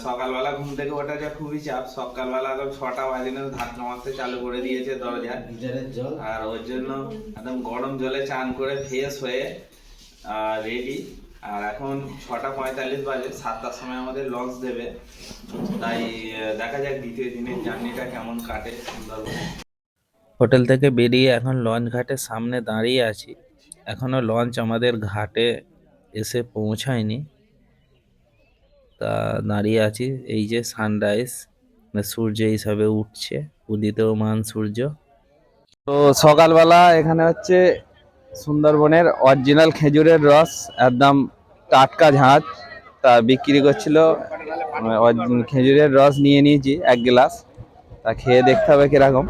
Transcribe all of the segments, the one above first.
সকালবেলা ঘুম থেকে ওঠাটা খুবই চাপ। সকালবেলা একদম ছটা বাজে না ধাক্কা মারতে চালু করে দিয়েছে দরজা। জল। আর ওর জন্য একদম গরম জলে চান করে ফ্রেশ হয়ে রেডি আর এখন ছটা পঁয়তাল্লিশ বাজে সাতটার সময় আমাদের লঞ্চ দেবে। তাই দেখা যাক দ্বিতীয় দিনের জার্নিটা কেমন কাটে সুন্দরবনে। হোটেল থেকে বেরিয়ে এখন লঞ্চ ঘাটের সামনে দাঁড়িয়ে আছি। এখনও লঞ্চ আমাদের ঘাটে এসে পৌঁছায়নি। তা দাঁড়িয়ে আছি। এই যে সানরাইজ মানে সূর্য হিসাবে উঠছে উদিতমান সূর্য। তো সকালবেলা এখানে হচ্ছে সুন্দরবনের অরিজিনাল খেজুরের রস একদম টাটকা ঝাঁজ। তা বিক্রি করছিল আহ, খেজুরের রস নিয়ে নিয়েছি এক গ্লাস। তা খেয়ে দেখতে হবে কীরকম।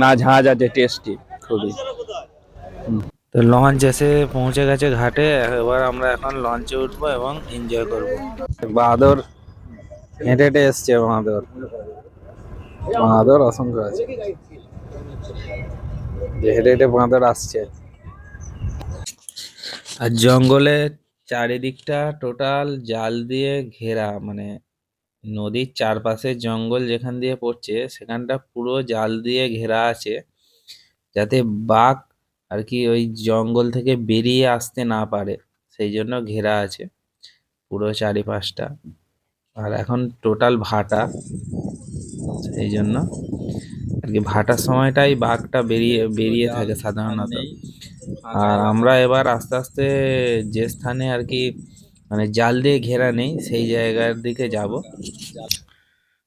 না ঝাঁজ আছে টেস্টি খুবই। লঞ্চ এসে পৌঁছে গেছে ঘাটে এবার আমরা এখন লঞ্চে উঠবো এবং এনজয় করব। বাহাদুর হেঁটে হেঁটে এসছে বাহাদুর। বাহাদুর অসংখ্য আছে। হেঁটে হেঁটে বাঁদর আসছে। আর জঙ্গলে চারিদিকটা টোটাল জাল দিয়ে ঘেরা মানে নদীর চারপাশে জঙ্গল যেখান দিয়ে পড়ছে সেখানটা পুরো জাল দিয়ে ঘেরা আছে। যাতে বাঘ আর কি ওই জঙ্গল থেকে বেরিয়ে আসতে না পারে, সেই জন্য ঘেরা আছে পুরো চারিপাশটা। আর এখন টোটাল ভাটা, সেই জন্য আর কি ভাটার সময়টাই বাঘটা বেরিয়ে বেরিয়ে থাকে সাধারণত। আর আমরা এবার আস্তে আস্তে যে স্থানে আর কি মানে জাল দিয়ে ঘেরা নেই, সেই জায়গার দিকে যাব।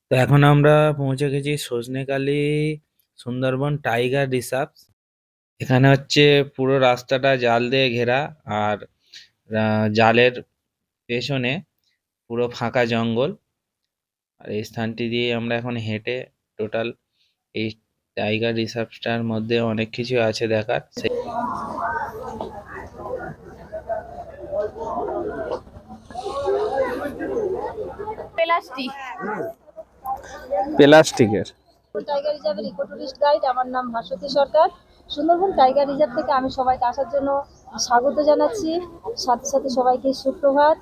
তো এখন আমরা পৌঁছে গেছি সজনেকালী সুন্দরবন টাইগার রিসার্ভ এখানে হচ্ছে পুরো রাস্তাটা জাল দিয়ে ঘেরা আর জালের পেছনে পুরো ফাঁকা জঙ্গল। আর এই স্থানটি দিয়ে আমরা এখন হেঁটে টোটাল এই টাইগার রিসার্ভটার মধ্যে অনেক কিছু আছে দেখার। প্লাস্টিক প্লাস্টিকের টাইগার রিজার্ভের ইকো টুরিস্ট গাইড, আমার নাম ভাস্বতী সরকার। সুন্দরবন টাইগার রিজার্ভ থেকে আমি সবাইকে আসার জন্য স্বাগত জানাচ্ছি। সাথে সাথে সবাইকে সুপ্রভাত।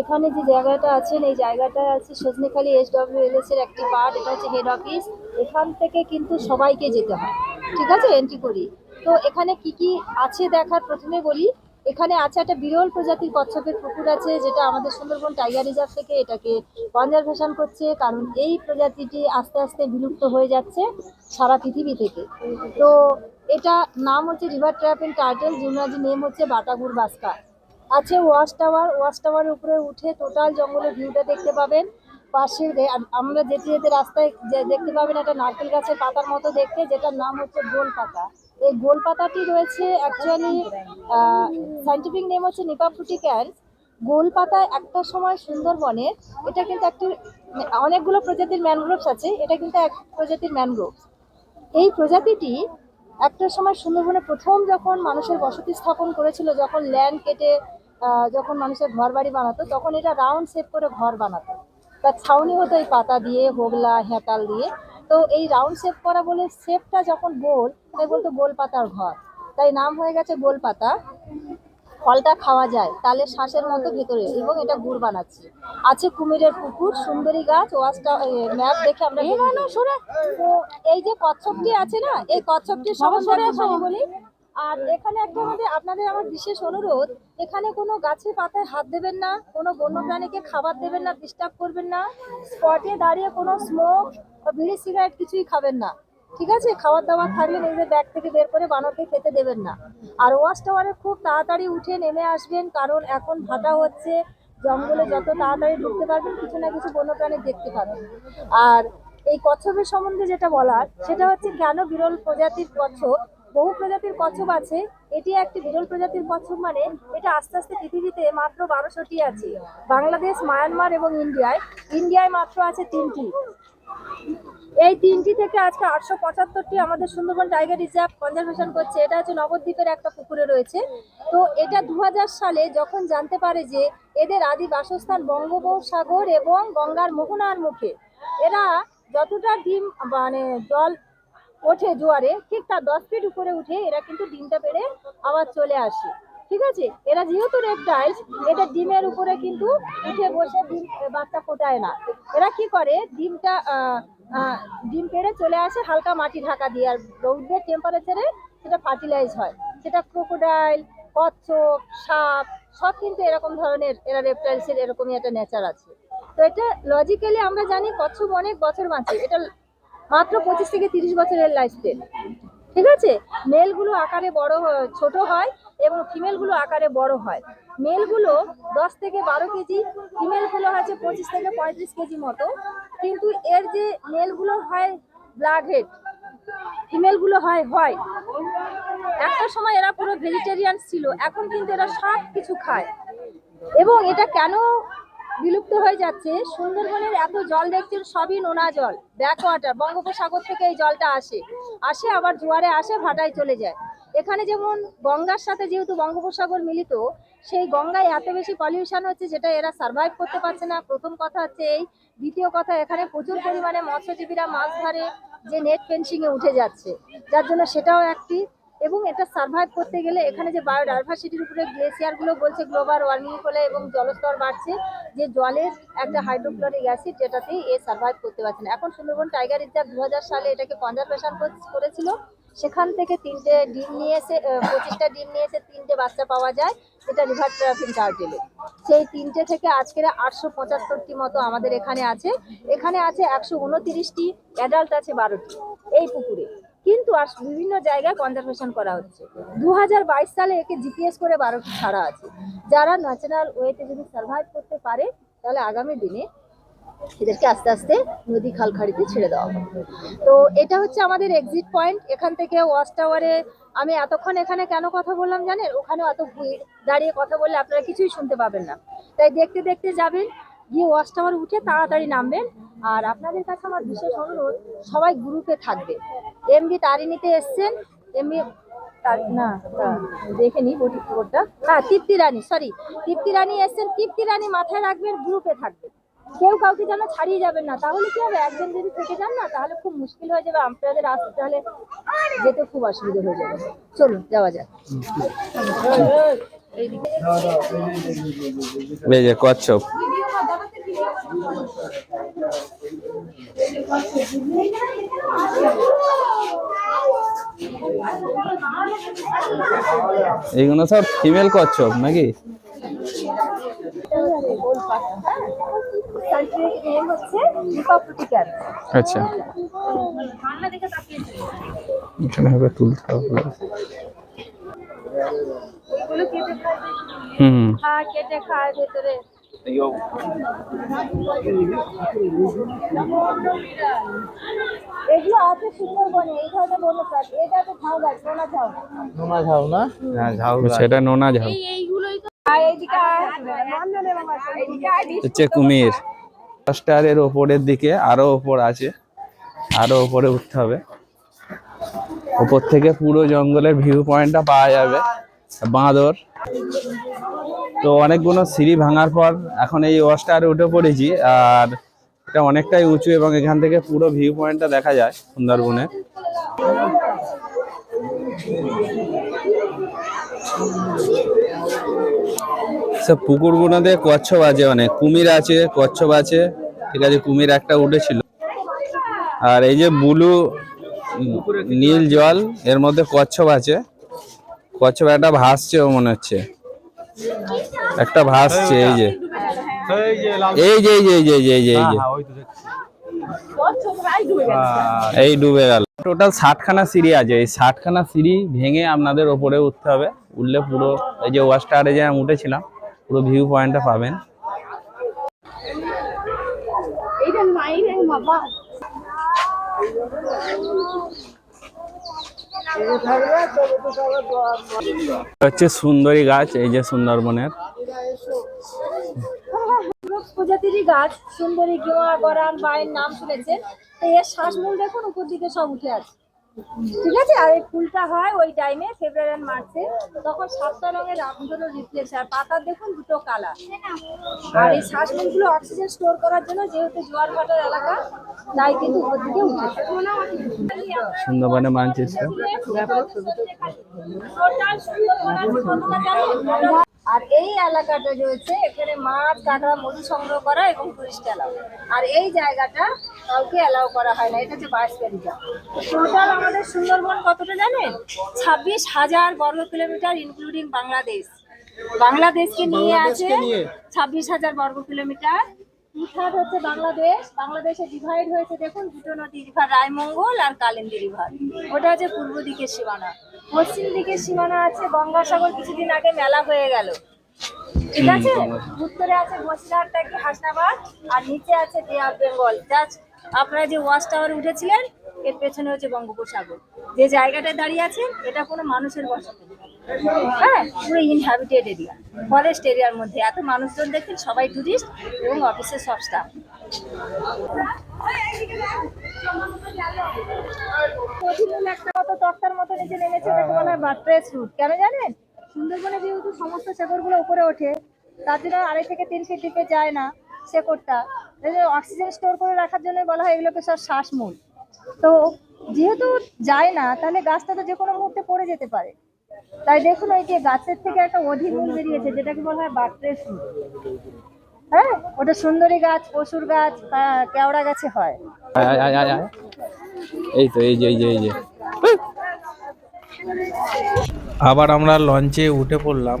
এখানে যে জায়গাটা আছেন, এই জায়গাটা আছে Sajnekhali S W L S এর একটি পার্ট, এটা হচ্ছে হেড অফিস এখান থেকে কিন্তু সবাইকে যেতে হয়। ঠিক আছে? এন্ট্রি করি। তো এখানে কি কি আছে দেখার? প্রথমে বলি এখানে আছে একটা বিরল প্রজাতির কচ্ছপের পুকুর আছে, যেটা আমাদের সুন্দরবন টাইগার রিজার্ভ থেকে এটাকে কনজারভেশন করছে, কারণ এই প্রজাতিটি আস্তে আস্তে বিলুপ্ত হয়ে যাচ্ছে সারা পৃথিবী থেকে। তো এটা নাম হচ্ছে রিভার ট্র্যাপ এন্ড টার্টেল জিমনাজি নেম হচ্ছে বাটাগুর বাস্কা। আছে ওয়াচ টাওয়ার ওয়াচ টাওয়ারের উপরে উঠে টোটাল জঙ্গলের ভিউটা দেখতে পাবেন। পাশে আমরা যেতে যেতে রাস্তায় দেখতে পাবেন একটা নারকেল গাছের পাতার মতো দেখতে, যেটার নাম হচ্ছে গোল পাতা। এই গোল পাতাটি রয়েছে অ্যাকচুয়ালি সাইন্টিফিক নেম হচ্ছে নিপাফুটিক্যান্স গোল পাতা একটা সময় সুন্দরবনের, এটা কিন্তু একটি, অনেকগুলো প্রজাতির ম্যানগ্রোভস আছে, এটা কিন্তু এক প্রজাতির ম্যানগ্রোভ এই প্রজাতিটি একটা সময় সুন্দরবনে প্রথম যখন মানুষের বসতি স্থাপন করেছিল, যখন ল্যান্ড কেটে যখন মানুষের ঘর বাড়ি বানাতো, তখন এটা রাউন্ড শেপ করে ঘর বানাতো। তার ছাউনি হতো এই পাতা দিয়ে, হোগলা, হেঁতাল দিয়ে। তো এই রাউন্ড শেপ করা বলে শেপটা যখন গোল তাই বলতো গোল পাতার ঘর। তাই নাম হয়ে গেছে গোল পাতা ফলটা খাওয়া যায় তালে শ্বাসের মতো ভেতরে এবং এটা গুড় বানাচ্ছে। আছে কুমিরের পুকুর সুন্দরী গাছ ওয়াজটা ম্যাপ দেখে আমরা এই যে কচ্ছপটি আছে না এই কচ্ছপটির বলি আর এখানে একটা আমাদের আপনাদের আমার বিশেষ অনুরোধ এখানে কোনো গাছে পাতায় হাত দেবেন না কোনো বন্যপ্রাণীকে খাবার দেবেন না ডিস্টার্ব করবেন না স্পটে দাঁড়িয়ে কোনো স্মোক বা বিড়ি, সিগারেট কিছুই খাবেন না। ঠিক আছে? খাবার দাবার থাকলে নিজেদের ব্যাগ থেকে বের করে বানরকে খেতে দেবেন না। আর ওয়াচ টাওয়ারে খুব তাড়াতাড়ি উঠে নেমে আসবেন, কারণ এখন ভাটা হচ্ছে। জঙ্গলে যত তাড়াতাড়ি ঢুকতে পারবেন, কিছু না কিছু বন্যপ্রাণী দেখতে পাবেন। আর এই কচ্ছপের সম্বন্ধে যেটা বলার, সেটা হচ্ছে কেন বিরল প্রজাতির কচ্ছপ? বহু প্রজাতির কচ্ছপ আছে। এটি একটি বিরল প্রজাতির কচ্ছপ মানে এটা আস্তে আস্তে পৃথিবীতে মাত্র বারোশোটি আছে। বাংলাদেশ, মায়ানমার এবং ইন্ডিয়ায়। ইন্ডিয়ায় মাত্র আছে তিনটি। এই তিনটি থেকে আজকে আটশো পঁচাত্তরটি আমাদের সুন্দরবন টাইগার রিজার্ভ কনজারভেশন করছে। এটা হচ্ছে নবদ্বীপের একটা পুকুরে রয়েছে। তো এটা দু হাজার সালে যখন জানতে পারে যে এদের আদি বাসস্থান বঙ্গোপসাগর এবং গঙ্গার মোহনার মুখে, এরা যতটা ডিম মানে জল ওঠে জোয়ারে, ঠিক তার দশ ফিট উপরে উঠে এরা কিন্তু ডিমটা পেড়ে আবার চলে আসে। ঠিক আছে? এরা যেহেতু রেপটাইলস এটা ডিমের উপরে কিন্তু উঠে বসে ডিম বাচ্চা ফোটায় না। এরা কি করে? ডিমটা ডিম পেড়ে চলে আসে হালকা মাটি ঢাকা দিয়ে। আর রৌদ্রের টেম্পারেচারে সেটা ফার্টিলাইজ হয়। সেটা ক্রোকোডাইল কচ্ছপ, সাপ, সব কিন্তু এরকম ধরনের এরা রেপটাইলসের এরকমই একটা নেচার আছে। তো এটা লজিক্যালি আমরা জানি কচ্ছপ অনেক বছর বাঁচে। এটা মাত্র পঁচিশ থেকে তিরিশ বছরের লাইফ স্পেন ঠিক আছে? মেলগুলো আকারে বড় ছোট হয়। এবং ফিমেলগুলো আকারে বড় হয়। মেলগুলো দশ থেকে বারো কেজি ফিমেলগুলো হচ্ছে পঁচিশ থেকে পঁয়ত্রিশ কেজি মতো। কিন্তু এর যে মেলগুলো হয় ব্লাড হেড ফিমেলগুলো হয় হোয়াইট একটা সময় এরা পুরো ভেজিটেরিয়ান ছিল, এখন কিন্তু এরা সব কিছু খায়। এবং এটা কেন বিলুপ্ত হয়ে যাচ্ছে? সুন্দরবনের এত জল দেখছেন, সবই নোনা জল ব্যাক ওয়াটার বঙ্গোপসাগর থেকে এই জলটা আসে। আসে আবার জোয়ারে, আসে ভাটায় চলে যায়। এখানে যেমন গঙ্গার সাথে যেহেতু বঙ্গোপসাগর মিলিত, সেই গঙ্গায় এত বেশি পলিউশন হচ্ছে যেটা এরা সার্ভাইভ করতে পারছে না। প্রথম কথা হচ্ছে এই, দ্বিতীয় কথা এখানে প্রচুর পরিমাণে মৎস্যজীবীরা মাছ ধরে যে নেট ফেন্সিং এ উঠে যাচ্ছে। যার জন্য সেটাও একটি এবং এটা সার্ভাইভ করতে গেলে এখানে যে বায়োডাইভার্সিটির উপরে গ্লেসিয়ারগুলো বলছে গ্লোবাল ওয়ার্মিং ফলে এবং জলস্তর বাড়ছে, যে জলের একটা হাইড্রোক্লোরিক অ্যাসিড যেটাতেই এ সার্ভাইভ করতে পারছে না। এখন সুন্দরবন টাইগার রিজার্ভ দু হাজার সালে এটাকে কনজারভেশন করেছিল। সেখান থেকে তিনটে ডিম নিয়ে এসে পঁচিশটা ডিম নিয়ে এসে তিনটে বাচ্চা পাওয়া যায়, যেটা রিভার ট্রাফিন টার্টেলে সেই তিনটে থেকে আজকের আটশো পঁচাত্তরটি মতো আমাদের এখানে আছে। এখানে আছে একশো উনতিরিশটি অ্যাডাল্ট আছে বারোটি এই পুকুরে। কিন্তু আর বিভিন্ন জায়গায় কনজারভেশন করা হচ্ছে। দু হাজার বাইশ সালে একে জিপিএস করে বারোটি ছাড়া আছে। যারা ন্যাচারাল ওয়েতে যদি সার্ভাইভ করতে পারে, তাহলে আগামী দিনে এদেরকে আস্তে আস্তে নদী খাল খাড়িতে ছেড়ে দেওয়া হবে। তো এটা হচ্ছে আমাদের এক্সিট পয়েন্ট এখান থেকে ওয়াচ টাওয়ারে আমি এতক্ষণ এখানে কেন কথা বললাম জানেন? ওখানে অত ভিড়। দাঁড়িয়ে কথা বললে আপনারা কিছুই শুনতে পাবেন না। তাই দেখতে দেখতে যাবেন, গিয়ে ওয়াচ টাওয়ার উঠে তাড়াতাড়ি নামবেন। আর আপনাদের কাছে আমার বিশেষ অনুরোধ, সবাই গ্রুপে থাকবে। এমবি তারিণীতে এসছেন। এমবি না দেখে নি বটি খবরটা হ্যাঁ তৃপ্তি রানী সরি তৃপ্তি রানী এসছেন। তৃপ্তি রানী মাথায় রাখবেন গ্রুপে থাকবে কেউ কাউকে যেন ছাড়িয়ে যাবেন না। তাহলে কি হবে? একজন যদি থেকে যান না, তাহলে খুব মুশকিল হয়ে যাবে। আপনাদের আসতে তাহলে যেতে খুব অসুবিধা হয়ে যাবে। চলুন, যাওয়া যাক। কচ্ছপ এইগুলো সব ফিমেল কচ্ছপ নাকি? আচ্ছা। এখানে হবে তুলতে হবে। খায় হুম। হুম হ্যাঁ কেটে খায় ভেতরে এগুলো আছে সুন্দরবনে এই ধরনের বন্য প্রাণী এটা তো ঝাউ গাছ নোনা ঝাউ। নোনা ঝাউ না হ্যাঁ ঝাউ সেটা নোনা ঝাউ আর হচ্ছে কুমির। স্টারের ওপরের দিকে আরও ওপর আছে, আরও ওপরে উঠতে হবে। ওপর থেকে পুরো জঙ্গলের ভিউ পয়েন্টটা পাওয়া যাবে, বাঁদর। তো অনেকগুলো সিঁড়ি ভাঙার পর এখন এই ওয়াস্টারে উঠে পড়েছি, আর এটা অনেকটাই উঁচু এবং এখান থেকে পুরো ভিউ পয়েন্টটা দেখা যায় সুন্দরবনে। সব পুকুরগুলোতে কচ্ছপ আছে অনেক। কুমির আছে, কচ্ছপ আছে। ঠিক আছে, কুমির একটা উঠেছিল। আর এই যে বুলু নীল জল, এর মধ্যে কচ্ছপ আছে। কচ্ছপ একটা ভাসছেও মনে হচ্ছে। একটা ভাসছে এই যে এই যে এই যে এই যে এই যে এই যে। এই ডুবে গেল। টোটাল ষাটখানা সিঁড়ি আছে। এই ষাটখানা সিঁড়ি ভেঙে আপনাদের ওপরে উঠতে হবে। উঠলে পুরো এই যে ওয়াস্টারে যে আমি উঠেছিলাম পুরো ভিউ পয়েন্টটা পাবেন। হচ্ছে সুন্দরী গাছ এই যে সুন্দরবনের। প্রজাতিরই গাছ সুন্দরী গেওয়া গরান বাইয়ের নাম শুনেছেন। তো এর শ্বাসমূল দেখুন উপর দিকে সব উঠে আছে। ঠিক আছে? আর এই ফুলটা হয় ওই টাইমে ফেব্রুয়ারি আর মার্চে তখন সাতটা রঙের রামধনু রিফ্লেক্স আর পাতার দেখুন দুটো কালার। আর এই শ্বাসমূলগুলো অক্সিজেন স্টোর করার জন্য যেহেতু জোয়ার ভাটার এলাকা তাই কিন্তু উপর দিকে উঠে সুন্দরবনে মানচিত্র আর এই এলাকাটা রয়েছে এখানে মাছ কাঁকড়া মধু সংগ্রহ করা এবং টুরিস্ট এলাও আর এই জায়গাটা কাউকে এলাও করা হয় না এটা হচ্ছে বাঁশবাড়িটা টোটাল আমাদের সুন্দরবন কতটা জানেন? ছাব্বিশ হাজার বর্গ কিলোমিটার ইনক্লুডিং বাংলাদেশ। বাংলাদেশকে নিয়ে আছে ছাব্বিশ হাজার বর্গ কিলোমিটার। ইথার হচ্ছে বাংলাদেশ। বাংলাদেশে ডিভাইড হয়েছে দেখুন দুটো নদী রিভার রায়মঙ্গল আর কালিন্দী রিভার ওটা হচ্ছে পূর্ব দিকের সীমানা। পশ্চিম দিকের সীমানা আছে গঙ্গাসাগর কিছুদিন আগে মেলা হয়ে গেল। ঠিক আছে? উত্তরে আছে বসিরহাট টাকি হাসনাবাদ আর নিচে আছে বে অফ বেঙ্গল জাস্ট আপনারা যে ওয়াচ টাওয়ার উঠেছিলেন এর পেছনে হচ্ছে বঙ্গোপসাগর। যে জায়গাটায় দাঁড়িয়ে আছেন এটা কোনো মানুষের বসতি হ্যাঁ পুরো ইনহ্যাবিটেড এরিয়া ফরেস্ট এরিয়ার মধ্যে। এত মানুষজন দেখছেন সবাই টুরিস্ট এবং অফিসের সব স্টাফ একটা নেমেছে বলা হয় রুট। কেন জানেন? সুন্দরবনে যেহেতু সমস্ত উপরে ওঠে আড়াই থেকে তিন যায় না অক্সিজেন স্টোর করে রাখার জন্য বলা হয় এগুলোকে সব শ্বাসমূল। তো যেহেতু যায় না, তাহলে গাছটা তো যে কোনো মুহূর্তে পড়ে যেতে পারে। তাই দেখুন ওই যে গাছের থেকে একটা অধিমূল বেরিয়েছে, যেটাকে বলা হয় বাট্রেস রুট। হ্যাঁ ওটা সুন্দরী গাছ পশুর গাছ কেওড়া গাছে হয়। এই তো এই যে এই যে এই যে। আবার আমরা লঞ্চে উঠে পড়লাম।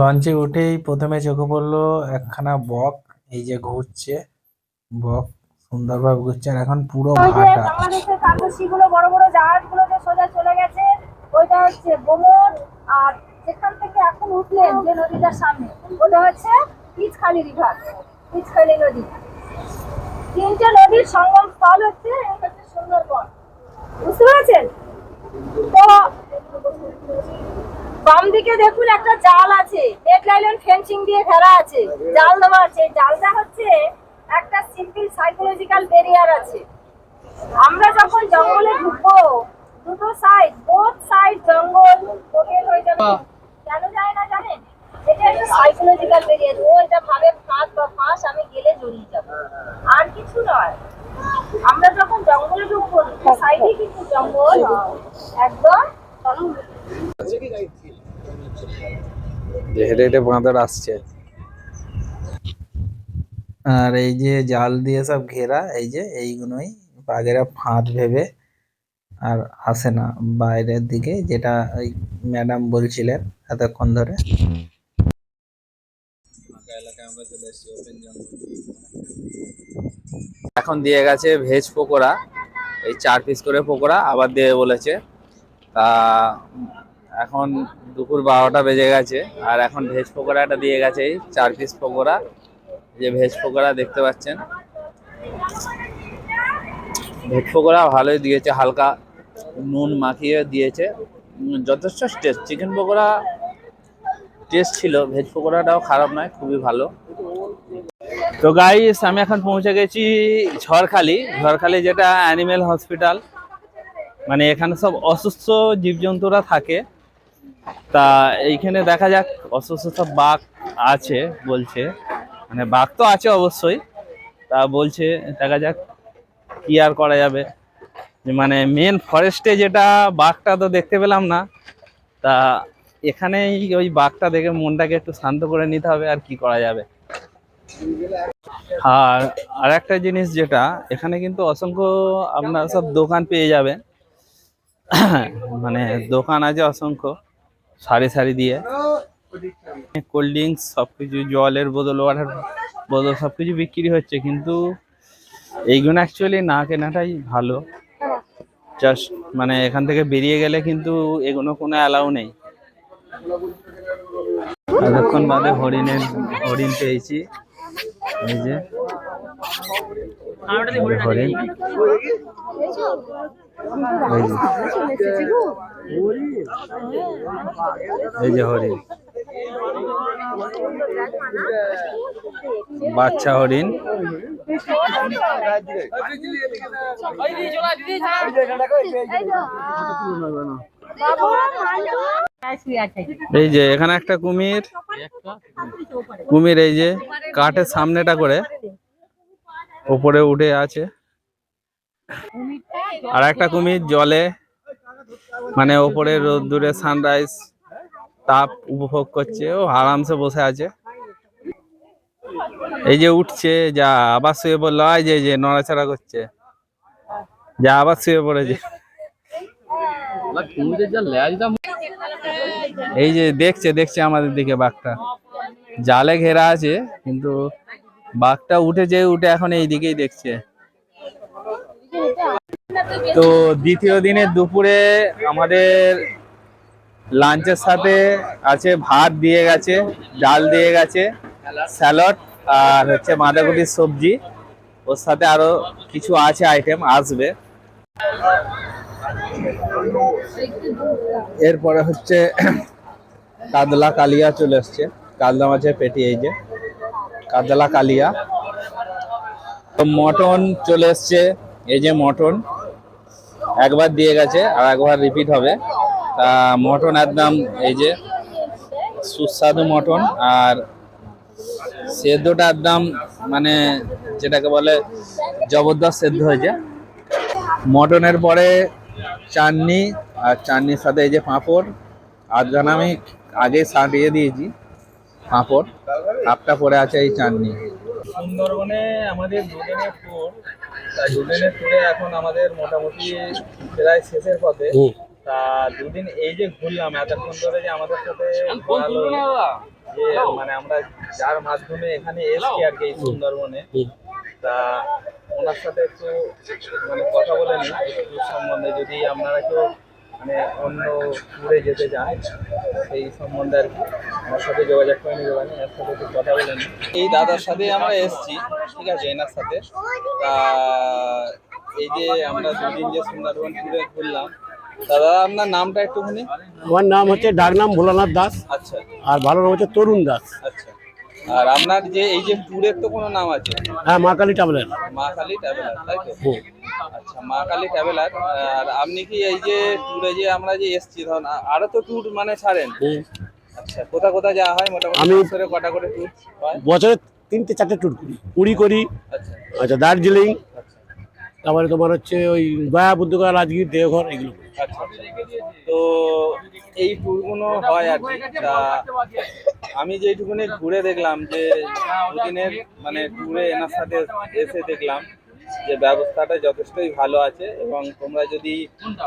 লঞ্চে উঠেই প্রথমে চোখে পড়ল একখানা বক এই যে ঘুরছে। বক সুন্দরভাবে ঘুরছে আর এখন পুরো ভাটা। কাগজগুলো বড় বড় জাহাজগুলো যে সোজা চলে গেছে। ওইটা হচ্ছে গোমর আর যেখান থেকে এখন উঠলেন যে নদীটার সামনে। ওটা হচ্ছে পিচখালি রিভার পিচখালি নদী। তিনটে নদীর সঙ্গম স্থল হচ্ছে হচ্ছে সুন্দরবন। বুঝতে পেরেছেন? তো বাম দিকে দেখুন একটা জাল আছে নেট লাইন ফেন্সিং দিয়ে ঘেরা আছে জাল দেওয়া আছে। জালটা হচ্ছে একটা সিম্পল সাইকোলজিক্যাল ব্যারিয়ার আছে। আমরা যখন জঙ্গলে ঢুকবো দুটো সাইড বোথ সাইড জঙ্গল হয়ে যাবে। কেন যায় না জানেন? এটা একটা সাইকোলজিক্যাল ব্যারিয়ার ও এটা ভাবে বা ফাঁস, আমি গেলে জড়িয়ে যাব। আর কিছু নয়। আমরা যখন জঙ্গলে ঢুকবো সাইডে কিন্তু জঙ্গল, একদম হেঁটে হেঁটে বাঁদর আসছে। আর এই যে জাল দিয়ে সব ঘেরা, এই যে এইগুলোই বাঘেরা ফাঁদ ভেবে আর আসে না। বাইরের দিকে যেটা ওই ম্যাডাম বলছিলেন এতক্ষণ ধরে। এখন দিয়ে গেছে ভেজ পকোড়া। এই চার পিস করে পকোড়া, আবার দেবে বলেছে, তা এখন দুপুর বারোটা বেজে গেছে, আর এখন ভেজ পকোড়াটা দিয়ে গেছে এই চার পিস পকোড়া। যে ভেজ পকোড়া দেখতে পাচ্ছেন। ভেজ পকোড়া ভালোই দিয়েছে, হালকা নুন মাখিয়ে দিয়েছে। যথেষ্ট টেস্ট চিকেন পকোড়া টেস্ট ছিল ভেজ পকোড়াটাও খারাপ নয়, খুবই ভালো। তো গাইস আমি এখন পৌঁছে গেছি ঝড়খালি। ঝড়খালি যেটা অ্যানিমেল হসপিটাল মানে এখানে সব অসুস্থ জীবজন্তুরা থাকে। তা এইখানে দেখা যাক, অসুস্থ সব বাঘ আছে বলছে। মানে বাঘ তো আছে অবশ্যই। তা বলছে, দেখা যাক কি আর করা যাবে। মানে মেন ফরেস্টে যেটা বাঘটা তো দেখতে পেলাম না। তা এখানেই ওই বাঘটা দেখে মনটাকে একটু শান্ত করে নিতে হবে আর কি করা যাবে। আর আর একটা জিনিস যেটা, এখানে কিন্তু অসংখ্য আপনার সব দোকান পেয়ে যাবেন। মানে দোকান আছে অসংখ্য, সারি সারি দিয়ে। কোল্ড ড্রিঙ্কস সব কিছু জলের বোতল ওয়াটার বোতল সব কিছু বিক্রি হচ্ছে, কিন্তু এইগুলো অ্যাকচুয়ালি না কেনাটাই ভালো। জাস্ট মানে এখান থেকে বেরিয়ে গেলে কিন্তু এগুলো কোনো অ্যালাউ নেই। এতক্ষণ বাদে হরিণের হরিণ পেয়েছি এই যে হরিণ এই যে হরিণ বাচ্চা হরিণ এই যে, এখানে একটা কুমির। কুমির এই যে, কাঠের সামনেটা করে উপরে উঠে আছে। আর একটা কুমির জলে মানে ওপরে রোদ্দুরে সানরাইজ তাপ উপভোগ করছে। ও আরামসে বসে আছে। এই যে উঠছে, যা আবার শুয়ে পড়ল। যে যে, নড়াচড়া করছে। যা আবার শুয়ে পড়েছে। এই যে দেখছে দেখছে আমাদের দিকে বাঘটা। জালে ঘেরা আছে, কিন্তু বাঘটা উঠে যে উঠে এখন এই দিকেই দেখছে। তো দ্বিতীয় দিনের দুপুরে আমাদের লাঞ্চের সাথে আছে ভাত দিয়ে গেছে, ডাল দিয়ে গেছে, স্যালাড আর হচ্ছে বাঁধাকপির সবজি। ওর সাথে আরও কিছু আছে আইটেম আসবে। এরপরে হচ্ছে কাতলা কালিয়া চলে এসছে কাতলা মাছের পেটি এই যে। কাতলা কালিয়া। তো মটন চলে এসছে এই যে মটন। একবার দিয়ে গেছে আর একবার রিপিট হবে। তা মটন একদম এই যে সুস্বাদু মটন আর সেদ্ধটা একদম মানে যেটাকে বলে জবরদস্ত সেদ্ধ হয়েছে। মটনের পরে চাটনি আর চাটনির সাথে এই যে পাঁপড় আধখানা আমি আগে সাটিয়ে দিয়েছি পাঁপড় হাফটা পরে আছে এই চাটনি সুন্দরবনে আমাদের দুদিনের ট্যুর তা দুদিনের ট্যুরে এখন আমাদের মোটামুটি প্রায় শেষের পথে তা দুদিন এই যে ঘুরলাম এতক্ষণ ধরে যে আমাদের সাথে যে মানে আমরা যার মাধ্যমে এখানে এসছি আর কি এই সুন্দরবনে তা ওনার সাথে একটু মানে কথা বলে নিই সম্বন্ধে। যদি আপনারা কেউ মানে অন্য ট্যুরে যেতে চান সেই সম্বন্ধে আর কি আমার সাথে যোগাযোগ করে নিতে পারেন এর সাথে একটু কথা বলে নিই। এই দাদার সাথেই আমরা এসছি ঠিক আছে এনার সাথে। তা এই যে আমরা দুদিন যে সুন্দরবন ট্যুরে ঘুরলাম দাদা আপনার নামটা একটুখানি? আমার নাম হচ্ছে ডাক নাম ভোলানাথ দাস আচ্ছা। আর ভালো নাম হচ্ছে তরুণ দাস। আচ্ছা। আর আপনার যে এই যে ট্যুরের তো কোনো নাম আছে? হ্যাঁ মা কালী ট্রাভেলার। মা কালী ট্রাভেলার তাই তো? আচ্ছা মা কালী ট্রাভেলার আর আপনি কি এই যে ট্যুরে যে আমরা যে এসছি ধরুন আরও তো ট্যুর মানে ছাড়েন? আচ্ছা কোথা কোথা যাওয়া হয় মোটামুটি? আমি- বছরে কটা করে ট্যুর হয়? বছরে তিনটে চারটে ট্যুর করি পুরী করি আচ্ছা। আচ্ছা দার্জিলিং তারপরে তোমার হচ্ছে ওই গয়া বুদ্ধগয়া রাজগীর দেওঘর, এগুলো আচ্ছা আচ্ছা। তো এই ট্যুরগুলো হয় আর কি তা আমি যেইটুকুনি ঘুরে দেখলাম যে দুদিনের মানে ট্যুরে এনার সাথে এসে দেখলাম যে ব্যবস্থাটা যথেষ্টই ভালো আছে এবং তোমরা যদি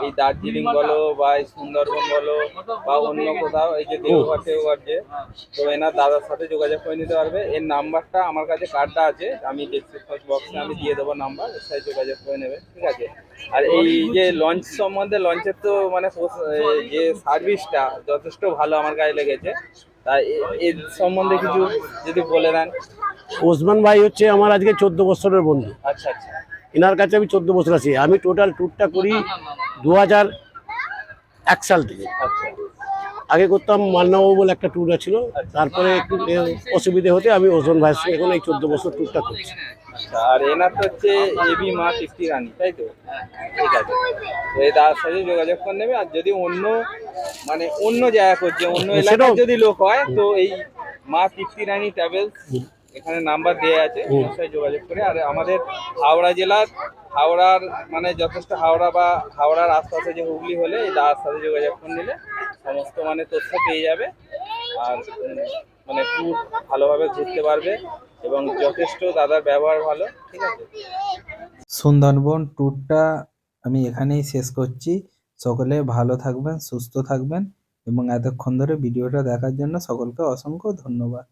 এই দার্জিলিং বলো বা এই সুন্দরবন বলো বা অন্য কোথাও, এই যে দেওঘর যে, তো এনার দাদার সাথে যোগাযোগ করে নিতে পারবে। এর নাম্বারটা আমার কাছে কার্ডটা আছে, আমি ডেসক্রিপশন বক্সে আমি দিয়ে দেবো নাম্বার এর সাথে যোগাযোগ করে নেবে, ঠিক আছে? আর এই যে লঞ্চ সম্বন্ধে লঞ্চের তো মানে যে সার্ভিসটা যথেষ্ট ভালো আমার গায়ে লেগেছে। তা এর সম্বন্ধে কিছু যদি বলে দেন। ওসমান ভাই হচ্ছে আমার আজকে চোদ্দ বছরের বন্ধু। আচ্ছা আচ্ছা। এনার কাছে আমি চোদ্দ বছর আছি। আমি টোটাল ট্যুরটা করি দু হাজার এক সাল থেকে। আচ্ছা। আগে করতাম মান্নাবাবু বলে একটা ট্যুর ছিল। তারপরে একটু অসুবিধে হতে আমি ওজন ভাইয়ের সঙ্গে এখন এই চোদ্দ বছর ট্যুরটা করছি। আচ্ছা, আর এনার তো হচ্ছে এবি মা তৃপ্তি রানী তাই তো? ঠিক আছে। তো এই দাদার সাথে যোগাযোগ করে নেবে আর যদি অন্য মানে অন্য জায়গা করছে অন্য এলাকায় যদি লোক হয় তো এই মা তৃপ্তি রানী ট্রাভেলস এখানে নাম্বার দেওয়া আছে সাথে যোগাযোগ করে আর আমাদের হাওড়া জেলার হাওড়ার মানে যথেষ্ট হাওড়া বা হাওড়ার আশপাশে যে হুগলি হলে এই দাদার সাথে যোগাযোগ করে নিলে সমস্ত মানে তথ্য পেয়ে যাবে আর মানে খুব ভালোভাবে ঘুরতে পারবে। এবং যথেষ্ট দাদার ব্যবহার ভালো, ঠিক আছে? সুন্দরবন ট্যুরটা আমি এখানেই শেষ করছি। সকলে ভালো থাকবেন, সুস্থ থাকবেন এবং এতক্ষণ ধরে ভিডিওটা দেখার জন্য সকলকে অসংখ্য ধন্যবাদ।